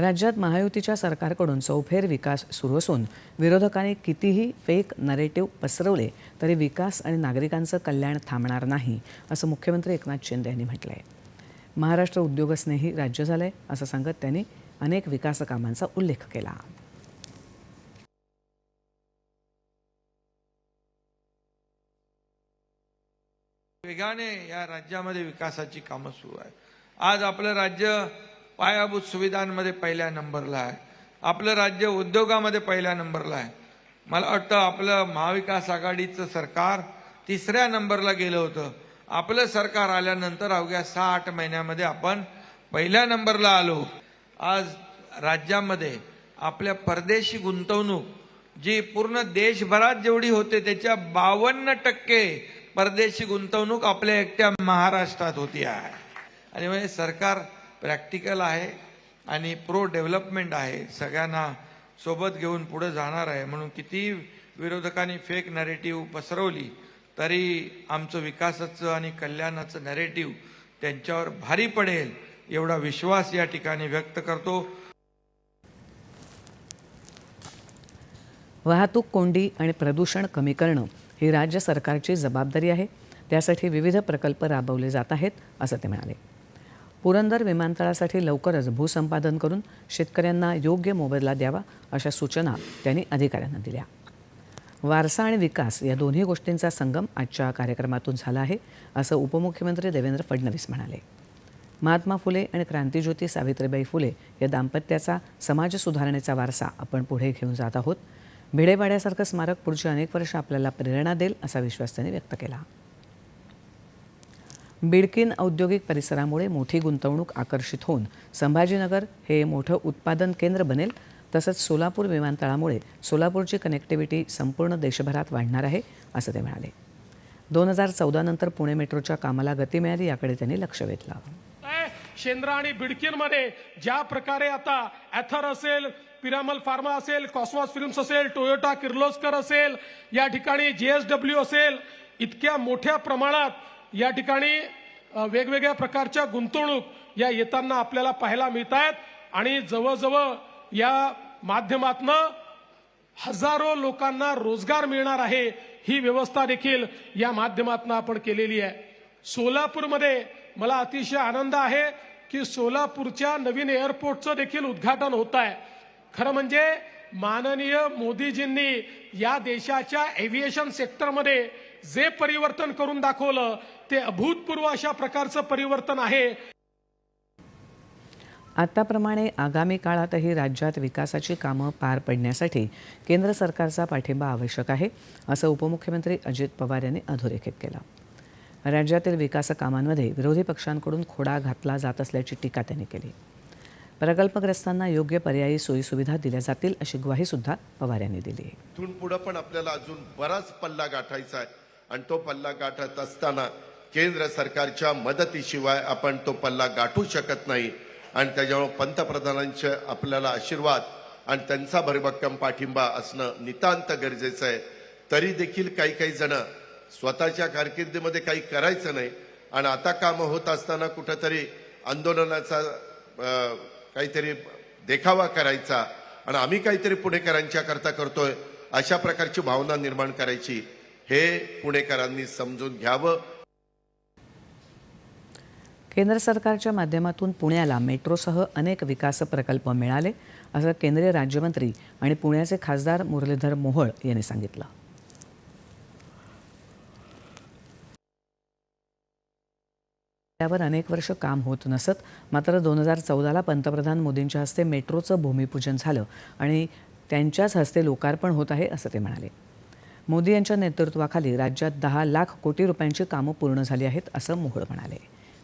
राज्यात महायुतीच्या सरकारकडून चौफेर विकास सुरू असून विरोधकांनी कितीही फेक नरेटिव्ह पसरवले तरी विकास आणि नागरिकांचं कल्याण थांबणार नाही असं मुख्यमंत्री एकनाथ शिंदे यांनी म्हटलं आहे महाराष्ट्र उद्योगस्नेही राज्य झालं आहे असं सांगत त्यांनी अनेक विकास कामांचा उल्लेख केला. वेगाने या राज्यामध्ये विकासाची कामं सुरू आहे आज आपलं राज्य पायाभूत सुविधांमध्ये पहिल्या नंबरला आहे. आपलं राज्य उद्योगामध्ये पहिल्या नंबरला आहे. मला वाटतं आपलं महाविकास आघाडीचं सरकार तिसऱ्या नंबरला गेलं होतं. आपलं सरकार आल्यानंतर अवघ्या सहा आठ महिन्यामध्ये आपण पहिल्या नंबरला आलो. आज राज्यामध्ये आपल्या परदेशी गुंतवणूक जी पूर्ण देशभरात जेवढी होते त्याच्या बावन्न टक्के परदेशी गुंतवणूक आपल्या एकट्या महाराष्ट्रात होती आहे. आणि म्हणजे सरकार प्रॅक्टिकल आहे आणि प्रो डेव्हलपमेंट आहे. सगळ्यांना सोबत घेऊन पुढे जाणार आहे. म्हणून किती विरोधकांनी फेक नरेटिव्ह पसरवली तरी आमचं विकासाचं आणि कल्याणाचं नरेटिव्ह त्यांच्यावर भारी पडेल एवढा विश्वास या ठिकाणी व्यक्त करतो. वाहतूक कोंडी आणि प्रदूषण कमी करणं ही राज्य सरकारची जबाबदारी आहे. त्यासाठी विविध प्रकल्प राबवले जात आहेत असं ते म्हणाले. पुरंदर विमानतळासाठी लवकरच भूसंपादन करून शेतकऱ्यांना योग्य मोबदला द्यावा अशा सूचना त्यांनी अधिकाऱ्यांना दिल्या. वारसा आणि विकास या दोन्ही गोष्टींचा संगम आजच्या कार्यक्रमातून झाला आहे असं उपमुख्यमंत्री देवेंद्र फडणवीस म्हणाले. महात्मा फुले आणि क्रांतीज्योती सावित्रीबाई फुले या दाम्पत्याचा समाज सुधारणेचा वारसा आपण पुढे घेऊन जात आहोत. भिडेवाड्यासारखं स्मारक पुढची अनेक वर्ष आपल्याला प्रेरणा देईल असा विश्वास त्यांनी व्यक्त केला. बिडकीन औद्योगिक परिसरामुळे मोठी गुंतवणूक आकर्षित होऊन संभाजीनगर हे मोठं उत्पादन केंद्र बनेल. तसंच सोलापूर विमानतळामुळे सोलापूरची कनेक्टिव्हिटी संपूर्ण देशभरात वाढणार आहे असं ते म्हणाले. दोन हजार चौदा नंतर पुणे मेट्रोच्या कामाला गती मिळाली याकडे त्यांनी लक्ष वेधलं. शेंद्रा आणि बिडकीनमध्ये ज्या प्रकारे आता ॲथर असेल पिरामल फार्मा असेल कॉस्मॉस फिल्म्स असेल टोयोटा किर्लोस्कर असेल या ठिकाणी जेएसडब्ल्यू असेल इतक्या मोठ्या प्रमाणात या ठिकाणी वेगवेगळ्या प्रकारच्या गुंतवणूक या येताना आपल्याला पाहायला मिळत आहेत आणि जवळजवळ या माध्यमातनं हजारो लोकांना रोजगार मिळणार आहे ही व्यवस्था देखील या माध्यमातून आपण केलेली आहे. सोलापूरमध्ये मला अतिशय आनंद आहे की सोलापूरच्या नवीन एअरपोर्टचं देखील उद्घाटन होत आहे खरं म्हणजे माननीय मोदीजींनी या देशाच्या एव्हिएशन सेक्टरमध्ये जे परिवर्तन करून दाखवलं ते अभूतपूर्व अशा प्रकारचं परिवर्तन आहे. आताप्रमाणे आगामी काळातही राज्यात विकासाची कामं पार पडण्यासाठी केंद्र सरकारचा पाठिंबा आवश्यक आहे असं उपमुख्यमंत्री अजित पवार यांनी अधोरेखित केलं. राज्यातील विकास कामांमध्ये विरोधी पक्षांकडून खोडा घातला जात असल्याची टीका त्यांनी केली. प्रकल्पग्रस्तांना योग्य पर्यायी सोयीसुविधा दिल्या जातील अशी ग्वाहीसुद्धा पवार यांनी दिली. आहे इथून पुढे पण आपल्याला अजून बराच पल्ला गाठायचा आहे. आणि तो पल्ला गाठत असताना केंद्र सरकारच्या मदतीशिवाय आपण तो पल्ला गाठू शकत नाही. आणि त्याच्यामुळे पंतप्रधानांचे आपल्याला आशीर्वाद आणि त्यांचा भरभक्कम पाठिंबा असणं नितांत गरजेचं आहे. तरी देखील काही काही जण स्वतःच्या कारकिर्दीमध्ये काही करायचं नाही. आणि आता कामं होत असताना कुठंतरी आंदोलनाचा काहीतरी देखावा करायचा. आणि आम्ही काहीतरी पुणेकरांच्या करता करतोय अशा प्रकारची भावना निर्माण करायची. हे पुणेकरांनी समजून घ्यावं. केंद्र सरकारच्या माध्यमातून पुण्याला मेट्रोसह अनेक विकास प्रकल्प मिळाले असं केंद्रीय राज्यमंत्री आणि पुण्याचे खासदार मुरलीधर मोहोळ यांनी सांगितलं. त्यावर अनेक वर्ष काम होत नसत मात्र दोन हजार चौदाला पंतप्रधान मोदींच्या हस्ते मेट्रोचं भूमिपूजन झालं आणि त्यांच्याच हस्ते लोकार्पण होत आहे असं ते म्हणाले. मोदी यांच्या नेतृत्वाखाली राज्यात दहा लाख कोटी रुपयांची कामं पूर्ण झाली आहेत असं मोहोळ म्हणाले.